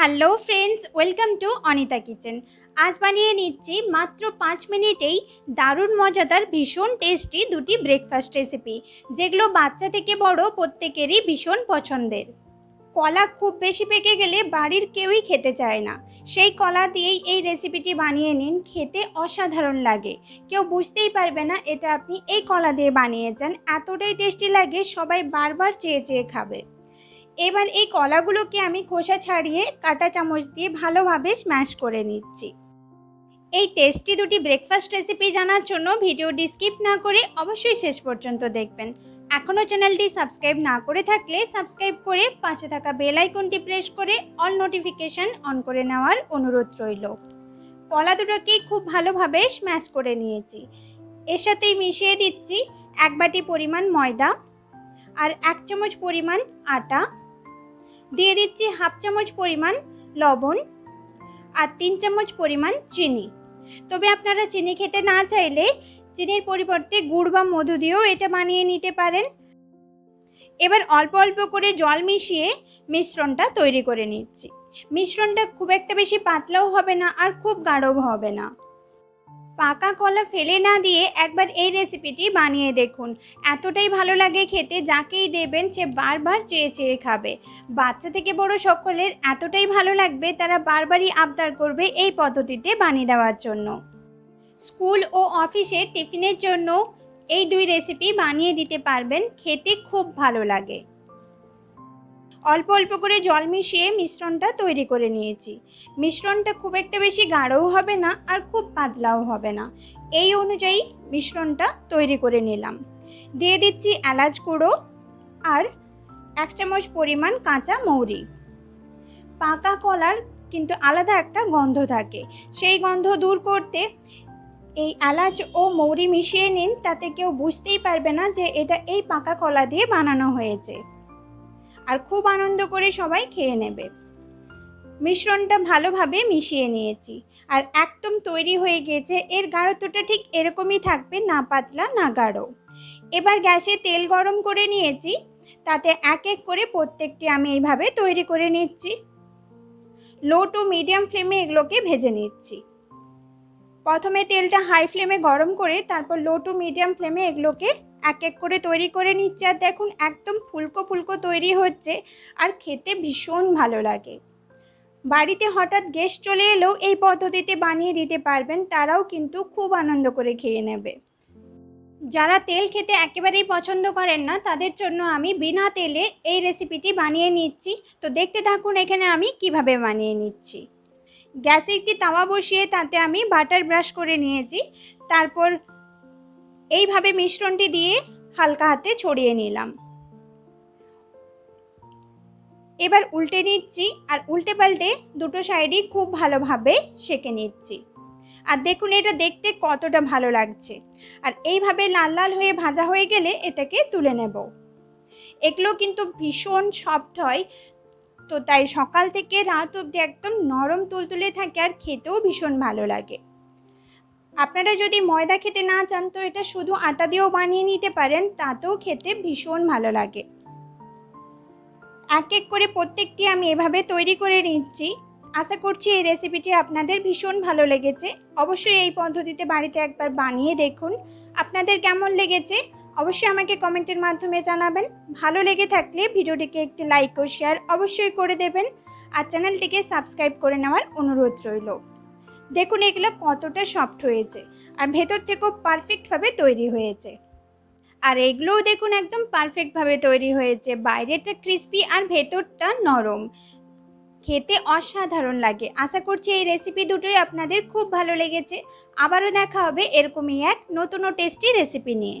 Hello friends welcome to Anita kitchen আজ বানিয়ে নিচ্ছি মাত্র পাঁচ মিনিটেই দারুণ মজাদার ভীষণ টেস্টি দুটি ব্রেকফাস্ট রেসিপি যেগুলো বাচ্চা থেকে বড় প্রত্যেকেরই ভীষণ পছন্দের। কলা খুব বেশি পেকে গেলে বাড়ির কেউই খেতে চায় না। সেই কলা দিয়েই এই রেসিপিটি বানিয়ে নিন, খেতে অসাধারণ লাগে। কেউ বুঝতেই পারবে না এটা আপনি এই কলা দিয়ে বানিয়েছেন, এতটাই টেস্টি লাগে, সবাই বারবার চেয়ে চেয়ে খাবে। এবার এই কলাগুলোকে আমি খোসা ছাড়িয়ে কাঁটা চামচ দিয়ে ভালোভাবে স্ম্যাশ করে নিচ্ছি। এই টেস্টি দুটি ব্রেকফাস্ট রেসিপি জানার জন্য ভিডিওটি স্কিপ না করে অবশ্যই শেষ পর্যন্ত দেখবেন। এখনও চ্যানেলটি সাবস্ক্রাইব না করে থাকলে সাবস্ক্রাইব করে পাশে থাকা বেল আইকনটি প্রেস করে অল নোটিফিকেশান অন করে নেওয়ার অনুরোধ রইল। কলা দুটোকেই খুব ভালোভাবে স্ম্যাশ করে নিয়েছি। এর সাথেই মিশিয়ে দিচ্ছি এক বাটি পরিমাণ ময়দা আর এক চামচ পরিমাণ আটা। দিয়ে দিচ্ছি হাফ চামচ পরিমাণ লবণ আর তিন চামচ পরিমাণ চিনি। তবে আপনারা চিনি খেতে না চাইলে চিনির পরিবর্তে গুড় বা মধু দিয়েও এটা বানিয়ে নিতে পারেন। এবার অল্প অল্প করে জল মিশিয়ে মিশ্রণটা তৈরি করে নিচ্ছি। মিশ্রণটা খুব একটা বেশি পাতলাও হবে না আর খুব গাঢ়ও হবে না। পাকা কলা ফেলে না দিয়ে একবার এই রেসিপিটি বানিয়ে দেখুন। এতটাই ভালো লাগে খেতে, যাকেই দেবেন সে বারবার চেয়ে চেয়ে খাবে। বাচ্চা থেকে বড় সকলের এতটাই ভালো লাগবে তারা বারবারই আবদার করবে এই পদ্ধতিতে বানিয়ে দেওয়ার জন্য। স্কুল ও অফিসে টিফিনের জন্য এই দুই রেসিপি বানিয়ে দিতে পারবেন, খেতে খুব ভালো লাগে। অল্প অল্প করে জল মিশিয়ে মিশ্রণটা তৈরি করে নিয়েছি। মিশ্রণটা খুব একটা বেশি গাঢ়ও হবে না আর খুব পাতলাও হবে না। এই অনুযায়ী মিশ্রণটা তৈরি করে নিলাম। দিয়ে দিচ্ছি এলাচ গুঁড়ো আর এক চামচ পরিমাণ কাঁচা মৌরি। পাকা কলার কিন্তু আলাদা একটা গন্ধ থাকে। সেই গন্ধ দূর করতে এই এলাচ ও মৌরি মিশিয়ে নিন, তাতে কেউ বুঝতেই পারবে না যে এটা এই পাকা কলা দিয়ে বানানো হয়েছে। আর খুব আনন্দ করে সবাই খেয়ে নেবে। মিশ্রণটা ভালোভাবে মিশিয়ে নিয়েছি। আর একদম তৈরি হয়ে গিয়েছে এর গাঢ়ত্বটা ঠিক এরকমই থাকবে, না পাতলা, না গাঢ়। এবার গ্যাসে তেল গরম করে নিয়েছি। তাতে এক এক করে প্রত্যেকটি আমি এইভাবে তৈরি করে নিচ্ছি। লো টু মিডিয়াম ফ্লেমে এগুলোকে ভেজে নিচ্ছি। প্রথমে তেলটা হাই ফ্লেমে গরম করে তারপর লো টু মিডিয়াম ফ্লেমে এগুলোকে এক এক করে তৈরি করে নিচ্ছে আর দেখুন একদম ফুলকো ফুলকো তৈরি হচ্ছে আর খেতে ভীষণ ভালো লাগে। বাড়িতে হঠাৎ গেস্ট চলে এলেও এই পদ্ধতিতে বানিয়ে দিতে পারবেন, তারাও কিন্তু খুব আনন্দ করে খেয়ে নেবে। যারা তেল খেতে একেবারেই পছন্দ করেন না, তাদের জন্য আমি বিনা তেলে এই রেসিপিটি বানিয়ে নিচ্ছি। তো দেখতে থাকুন এখানে আমি কীভাবে বানিয়ে নিচ্ছি। গ্যাসে একটি তাওয়া বসিয়ে তাতে আমি বাটার ব্রাশ করে নিয়েছি। তারপর এইভাবে মিশ্রণটি দিয়ে হালকা হাতে ছড়িয়ে নিলাম। এবার উল্টে নিচ্ছি আর উল্টে পাল্টে দুটো সাইডই খুব ভালোভাবে সেঁকে নিচ্ছি। আর দেখুন এটা দেখতে কতটা ভালো লাগছে। আর এইভাবে লাল লাল হয়ে ভাজা হয়ে গেলে এটাকে তুলে নেব। এগুলো কিন্তু ভীষণ সফট হয়। তো তাই সকাল থেকে রাত অবধি একদম নরম তুলতুলে থাকে আর খেতেও ভীষণ ভালো লাগে। আপনারা যদি ময়দা খেতে না চান, তো এটা শুধু আটা দিয়েও বানিয়ে নিতে পারেন, তাতেও খেতে ভীষণ ভালো লাগে। এক এক করে প্রত্যেকটি আমি এভাবে তৈরি করে নিচ্ছি। আশা করছি এই রেসিপিটি আপনাদের ভীষণ ভালো লেগেছে। অবশ্যই এই পদ্ধতিতে বাড়িতে একবার বানিয়ে দেখুন। আপনাদের কেমন লেগেছে? অবশ্যই আমাকে কমেন্টের মাধ্যমে জানাবেন। ভালো লেগে থাকলে ভিডিওটিকে একটি লাইক ও শেয়ার অবশ্যই করে দেবেন। আর চ্যানেলটিকে সাবস্ক্রাইব করে নেওয়ার অনুরোধ রইল। দেখুন, এগুলো কতটা সফট হয়েছে আর ভেতর থেকেও পারফেক্টভাবে তৈরি হয়েছে। আর এগুলোও দেখুন, একদম পারফেক্টভাবে তৈরি হয়েছে। বাইরেটা ক্রিস্পি আর ভেতরটা নরম। খেতে অসাধারণ লাগে। আশা করছি এই রেসিপি দুটোই আপনাদের খুব ভালো লেগেছে। আবারও দেখা হবে এরকমই এক নতুন টেস্টি রেসিপি নিয়ে।